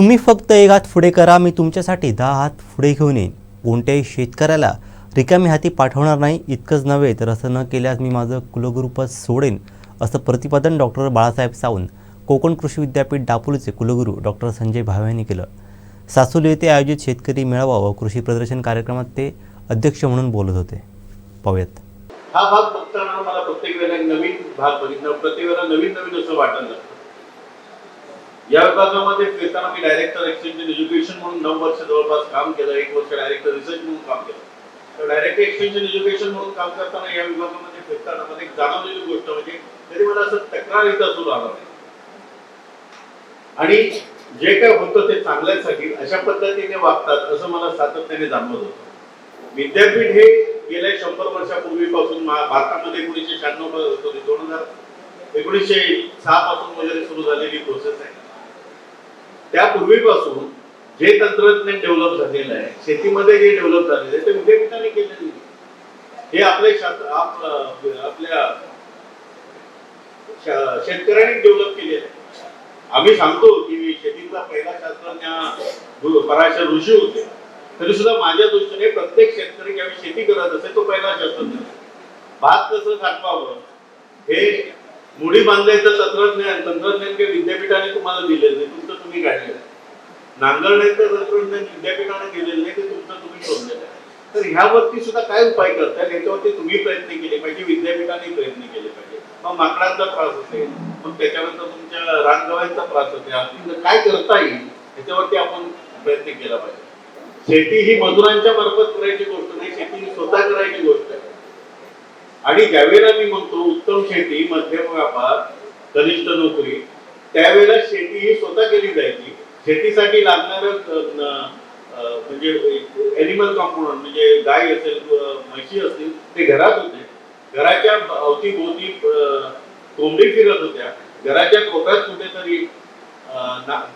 तुम्ही फक्त एक हात पुढे करा मी तुमच्यासाठी दहा हात पुढे घेऊन येईन. कोणत्याही शेतकऱ्याला रिकामी हाती पाठवणार नाही इतकंच नव्हे तर असं न केल्यास मी माझं कुलगुरूपद सोडेन असं प्रतिपादन डॉक्टर बाळासाहेब सावंत कोकण कृषी विद्यापीठ दापोलीचे कुलगुरू डॉक्टर संजय भावे यांनी केलं. सासोली येथे आयोजित शेतकरी मेळावा व कृषी प्रदर्शन कार्यक्रमात ते अध्यक्ष म्हणून बोलत होते. पाहूयात. हा भाग बघताना मला प्रत्येक वेळेला नवीन भाग बघितला. प्रत्येक वेळेला नवीन नवीन असं वाटत या विभागामध्ये फिरताना मी डायरेक्टर एक्सचेंज एज्युकेशन म्हणून नऊ वर्ष जवळपास काम केलं एक वर्ष डायरेक्टर रिसर्च म्हणून काम केलं. तर डायरेक्टर एक्सचेंज एज्युकेशन म्हणून काम करताना या विभागामध्ये फिरताना मला एक जाणवलेली गोष्ट म्हणजे तरी मला असं तक्रार इथं असू आला नाही. आणि जे काय होतं ते चांगल्यासाठी अशा पद्धतीने वागतात असं मला सातत्याने जाणवत होतं. विद्यापीठ हे गेल्या शंभर वर्षापूर्वीपासून भारतामध्ये एकोणीसशे शहाण्णव दोन हजार एकोणीसशे सहा पासून वगैरे सुरू झालेली प्रोसेस आहे. त्यापूर्वीपासून जे तंत्रज्ञान डेव्हलप झालेलं आहे शेतीमध्ये जे डेव्हलप झालेलं आहे ते विद्यापीठाने केलेलं हे आपले शास्त्र आपल्या शेतकऱ्यांनी डेव्हलप केले आहे. आम्ही सांगतो की शेतीतला पहिला शास्त्रज्ञ पराशर ऋषी होते. तरी सुद्धा माझ्या दृष्टीने प्रत्येक शेतकरी ज्यावेळी शेती करत असेल तो पहिला शास्त्रज्ञ भात कसं साठवावं? हे मुडी बांधायचं तंत्रज्ञान तंत्रज्ञान काही विद्यापीठाने तुम्हाला दिलेलं नाही तुमचं तुम्ही काढलेलं नांगरण्याचं तंत्रज्ञान विद्यापीठाने दिलेलं नाही ते तुमचं तुम्ही शोधलेलं आहे. तर ह्यावरती सुद्धा काय उपाय करतात याच्यावरती तुम्ही प्रयत्न केले पाहिजे विद्यापीठाने प्रयत्न केले पाहिजे. मग माकडांचा त्रास असेल मग त्याच्यानंतर तुमच्या रानगव्यांचा त्रास असेल आपल्याला काय करता येईल? याच्यावरती आपण प्रयत्न केला पाहिजे. शेती ही मजुरांच्या मार्फत करायची गोष्ट नाही शेती ही स्वतः करायची गोष्ट आहे. आणि ज्यावेळेला मी म्हणतो उत्तम शेती मध्यम व्यापार कनिष्ठ नोकरी त्यावेळेला शेती ही स्वतः केली जायची. शेतीसाठी लागणारं म्हणजे एनिमल कॉम्पोनंट म्हणजे गाय असेल म्हशी असतील ते घरात होते. घराच्या अवतीभोवती अ, कोंबडी फिरत होत्या. घराच्या कोपऱ्यात कुठेतरी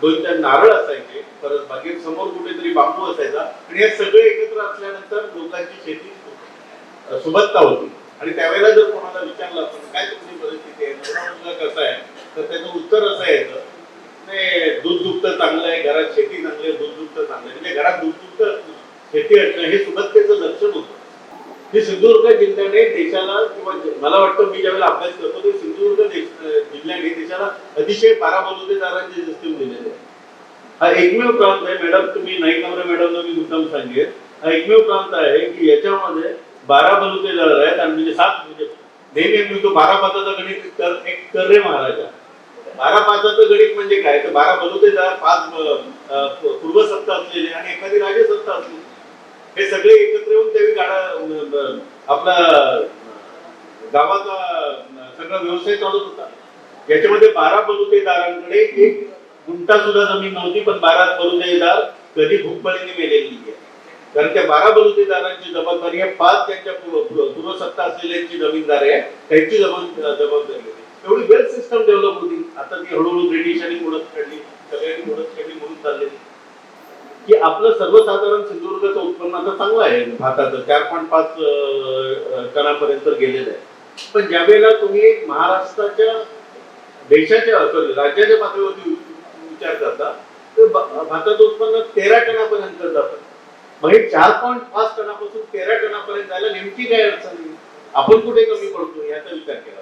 दोन चार नारळ असायचे. परत बाकी समोर कुठेतरी बांबू असायचा. आणि हे सगळे एकत्र असल्यानंतर लोकांची शेती सुबत्ता होती. आणि त्यावेळेला जर कोणाला विचारलं आपण काय तुमची परिस्थिती आहे? नवरा आहे? तर त्याचं उत्तर असं येतं नाही दूध दुभतं चांगलं आहे घरात शेती चांगली आहे दूध दुभतं चांगलं आहे. म्हणजे घरात दूध दुभतं शेती असणं हे सुबत्तेचं लक्षण होतं. हे सिंधुदुर्ग जिल्ह्याने देशाला किंवा मला वाटतं मी ज्यावेळेला अभ्यास करतो ते सिंधुदुर्ग जिल्ह्याने देशाला अतिशय बारा बलुतेदारांची सिस्टीम दिलेली आहे. हा एकमेव प्रांत आहे मॅडम तुम्ही नाही कमरे मॅडमला मी मुद्दाम सांगेल हा एकमेव प्रांत आहे की याच्यामध्ये बारा बलुतेदार आहेत आणि म्हणजे सात म्हणजे नेहमी मी तो बारा पाचाचा गणित कर एक कर रे महाराजा. बारा पाचाचं गणित म्हणजे काय? तर बारा बलुतेदार पाच पूर्व सत्ता असलेले आणि एखादी राजसत्ता असलेली हे सगळे एकत्र येऊन त्यावेळी गाडा आपला गावाचा सगळा व्यवसाय चालत होता. याच्यामध्ये बारा बलुतेदारांकडे एक गुंठा सुद्धा जमीन नव्हती पण बारा बलुतेदार कधी भूकबळीने मेलेली आहे कारण त्या बारा बलुतेदारांची जबाबदारी आहे. पाच त्यांच्या पूर्वसत्ता असलेल्यांची जमीनदार आहे. त्यांची जबाब जबाबदारी एवढी वेल्थ सिस्टम डेव्हलप होती. आता ती हळूहळू ब्रिटिशांनी मुळत काढली. सगळ्यांनी मुडत काढली म्हणून चाललेली की आपलं सर्वसाधारण सिंधुदुर्गाचं उत्पन्न आता चांगलं आहे. भारताचं चार पॉईंट पाच टनापर्यंत गेलेलं आहे. पण ज्या वेळेला तुम्ही महाराष्ट्राच्या देशाच्या सॉरी राज्याच्या पातळीवरती विचार करता तर भारताचं उत्पन्न तेरा टनापर्यंत जातं. मग हे चार पॉईंट पाच टनापासून तेरा टनापर्यंत जायला नेमकी काय अडचण आपण कुठे कमी पडतो याचा विचार केला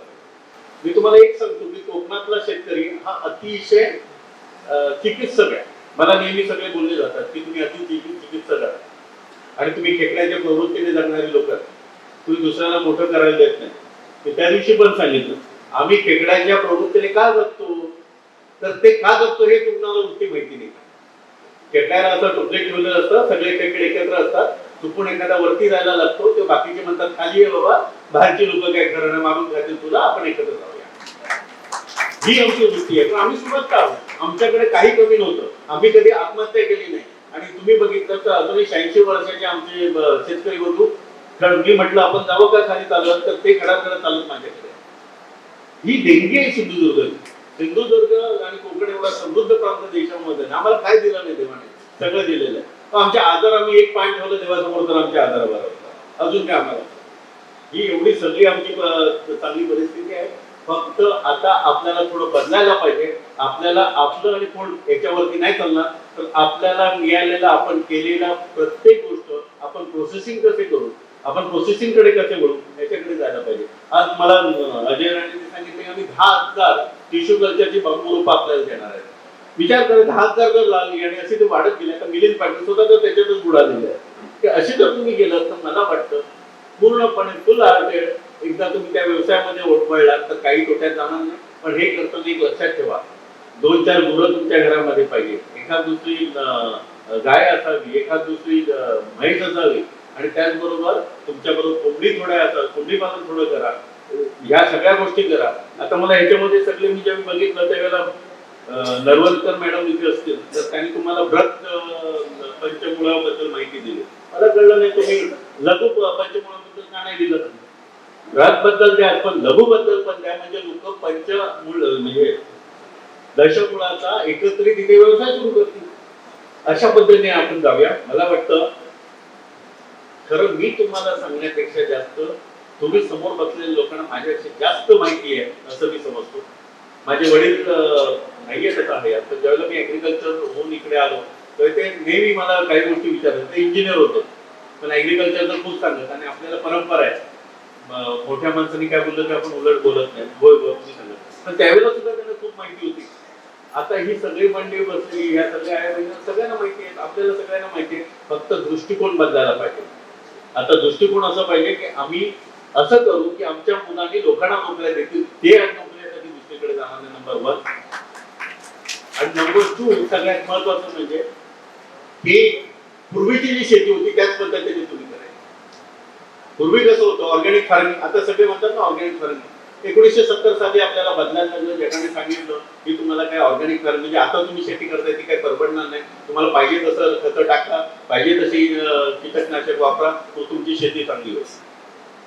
मी तुम्हाला एक सांगतो की कोकणातला शेतकरी हा अतिशय चिकित्सक आहे. मला नेहमी सगळे बोलले जातात की तुम्ही अति चिकित्सक आहात. आणि तुम्ही खेकड्याच्या प्रवृत्तीने जगणारी लोक तुम्ही दुसऱ्याला मोठं करायला देत नाही. मी त्या दिवशी पण सांगितलं आम्ही खेकड्याच्या प्रवृत्तीने का जगतो? तर ते का जगतो हे तुम्हाला गोष्टी माहिती नाही. खेकड्याला असं टोपले ठेवलेलं असतं सगळे खेकडे एकत्र असतात. चुकून एखादा वरती जायला लागतो ते बाकीचे म्हणतात खाली आहे बाबा बाहेरची लोक काय खरं मारून खातील तुला आपण एकत्र जाऊया. ही आमची वृत्ती आहे. पण आम्ही सुबत्ता आहोत? आमच्याकडे काही कमी नव्हतं. आम्ही कधी आत्महत्या केली नाही. आणि तुम्ही बघितलं तर अजूनही शहाऐंशी वर्षाचे आमचे शेतकरी बंधू कारण मी म्हटलं आपण जावं का खाली चालत तर ते खडाखडा चालत माझ्याकडे. ही देणगी आहे सिंधुदुर्ग सिंधुदुर्ग आणि कोकण एवढा समृद्ध प्रांत देशामध्ये आम्हाला काय दिलं नाही देवाने? सगळं दिलेलं आहे. आमच्या आमचे आजार आम्ही एक पाय ठेवलं देवासमोर तर आमच्या आजारावर होता. अजून काय आम्हाला? ही एवढी सगळी आमची चांगली परिस्थिती आहे. फक्त आता आपल्याला थोडं बदलायला पाहिजे. आपल्याला आपलं आणि कोण याच्यावरती नाही चालणार तर आपल्याला मिळालेला आपण केलेला प्रत्येक गोष्ट आपण प्रोसेसिंग कसे करू? आपण प्रोसेसिंगकडे कसे वळू? याच्याकडे जायला पाहिजे. आज मला अजय राणे सांगितले की आम्ही दहा हजार टिश्यू कल्चरची बांबू आपल्याला देणार आहे विचार करत दहा हजार जर लागली आणि असे ते वाढत गेले तर मिलिंद पाटील स्वतः तर त्याच्यातच बुडालेले आहे. की जर तुम्ही गेलं तर मला वाटतं पूर्णपणे फुल हार्टेड एकदा तुम्ही त्या व्यवसायामध्ये ओटवळलात तर काही तोट्यात जाणार नाही. पण हे करताना एक लक्षात ठेवा. दोन चार गुरं तुमच्या घरामध्ये पाहिजे. एखाद दुसरी गाय असावी एखाद दुसरी म्हैस असावी. आणि त्याचबरोबर तुमच्या बरोबर कोंबडी थोड्या असावी कोंबडी पालन थोडं करा. ह्या सगळ्या गोष्टी करा. आता मला ह्याच्यामध्ये सगळे मी जेव्हा बघितलं त्यावेळेला नरवलकर मॅडम इथे असतील तर त्यांनी तुम्हाला व्रत पंचमुळाबद्दल माहिती दिली. मला कळलं नाही तुम्ही लघु पंचमुळाबद्दल का नाही दिलं? व्रत बद्दल द्या पण लघु बद्दल पण द्या म्हणजे लोक पंचमूळ म्हणजे दशमुळाचा एकत्रित इथे व्यवसाय सुरू करतील. अशा पद्धतीने आपण जाऊया. मला वाटतं खरं मी तुम्हाला सांगण्यापेक्षा जास्त तुम्ही समोर बसलेल्या लोकांना माझ्यापेक्षा जास्त माहिती आहे असं मी समजतो. माझे वडील नाही नाहीयेतच आहे आता ज्यावेळेला मी ऍग्रिकल्चर होऊन इकडे आलो तर ते नेहमी मला काही गोष्टी विचारत ते इंजिनियर होतं. पण ऍग्रिकल्चरचं खूप सांगत आणि आपल्याला परंपरा आहे. मोठ्या माणसांनी काय बोललं की आपण उलट बोलत नाही. होय होय तुम्ही सांगत पण त्यावेळेला सुद्धा त्यांना खूप माहिती होती. आता ही सगळी मंडळी बसली ह्या सगळ्या बहिणी म्हणजे सगळ्यांना माहिती आहे. आपल्याला सगळ्यांना माहिती आहे. फक्त दृष्टिकोन बदलायला पाहिजे. आता दृष्टिकोन असं पाहिजे की आम्ही असं करू की आमच्या मुलांनी लोकांना नोकऱ्या देतील ते आज नोकऱ्यासाठी दुसरीकडे जाणार नाही नंबर वन आणि नंबर टू सगळ्यात महत्वाचं म्हणजे की पूर्वीची जी शेती होती त्याच पद्धतीने तुम्ही करायची. पूर्वी कसं होतं ऑर्गॅनिक फार्मिंग आता सगळे म्हणतात ना ऑर्गॅनिक फार्मिंग एकोणीसशे सत्तर साली आपल्याला बदलायला लागलं ज्याने सांगितलं की तुम्हाला काय ऑर्गॅनिक फार्मिंग म्हणजे आता तुम्ही शेती करताय ती काय परवडणार नाही. तुम्हाला पाहिजे तसं खतं टाका पाहिजे तशी कीटकनाशक वापरा तो तुमची शेती चांगली होईल.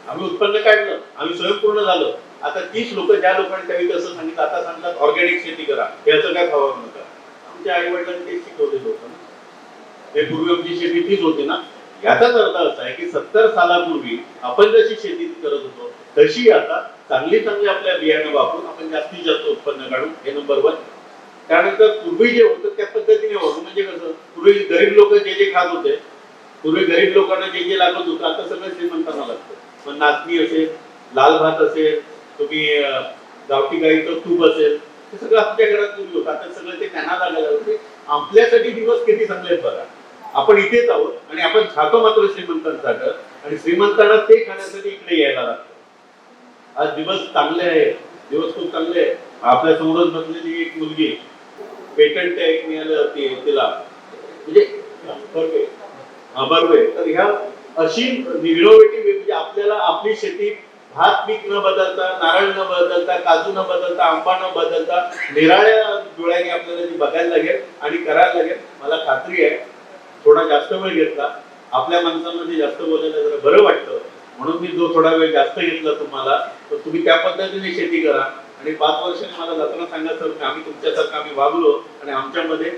आम्ही उत्पन्न काढलं आम्ही स्वयंपूर्ण झालो. आता तीच लोक ज्या लोकांनी त्यावेळी असं सांगितलं आता सांगतात ऑर्गॅनिक शेती करा. याचं काय खावा नका आमच्या आई वडिलांनी ते शिकवले लोक. हे पूर्वी आमची शेती तीच होती ना. याचाच अर्थ असा आहे की सत्तर सालापूर्वी आपण जशी शेती करत होतो तशी आता चांगली चांगली आपल्या बियाणं वापरून आपण जास्तीत जास्त उत्पन्न काढू. हे नंबर वन त्यानंतर पूर्वी जे होतं त्या पद्धतीने वाढू. म्हणजे कसं? पूर्वी गरीब लोक जे जे खात होते पूर्वी गरीब लोकांना जे जे लागत होतं आता सगळं नाचणी असेल लाल भात असेल तुम्ही गावठी गाईचं तूप असेल हे सगळं आपल्या घरात तुम्ही होतं. आता सगळं ते त्यांना लागायला होते. आपल्यासाठी दिवस किती चांगले आहेत बघा. आपण इथेच आहोत आणि आपण खातो मात्र श्रीमंतांसाठी आणि श्रीमंतांना ते खाण्यासाठी इकडे यायला लागतं. आज दिवस चांगले आहे. दिवस खूप चांगले आहे. आपल्या समोरच बसलेली एक मुलगी पेटंट एक मिळालं ती तिला. म्हणजे बरोबर बरोबर आहे. तर ह्या अशी इनोव्हेटिव्ह म्हणजे आपल्याला आपली शेती भात पीक न बदलता नारळ न बदलता काजू न बदलता आंबा न बदलता निराळ्या डोळ्याने आपल्याला ती बघायला लागेल आणि करायला लागेल. मला खात्री आहे थोडा जास्त वेळ घेतला. आपल्या माणसांमध्ये जास्त बोलायला जरा बरं वाटतं. म्हणून मी जो थोडा वेळ जास्त घेतला तुम्हाला तर तुम्ही त्या पद्धतीने शेती करा. आणि पाच वर्षांनी मला जाताना सांगा सर की आम्ही तुमच्यासारखं आम्ही वागलो आणि आमच्यामध्ये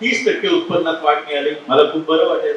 तीस टक्के उत्पन्नात वाढ मिळाली. मला खूप बरं वाटेल.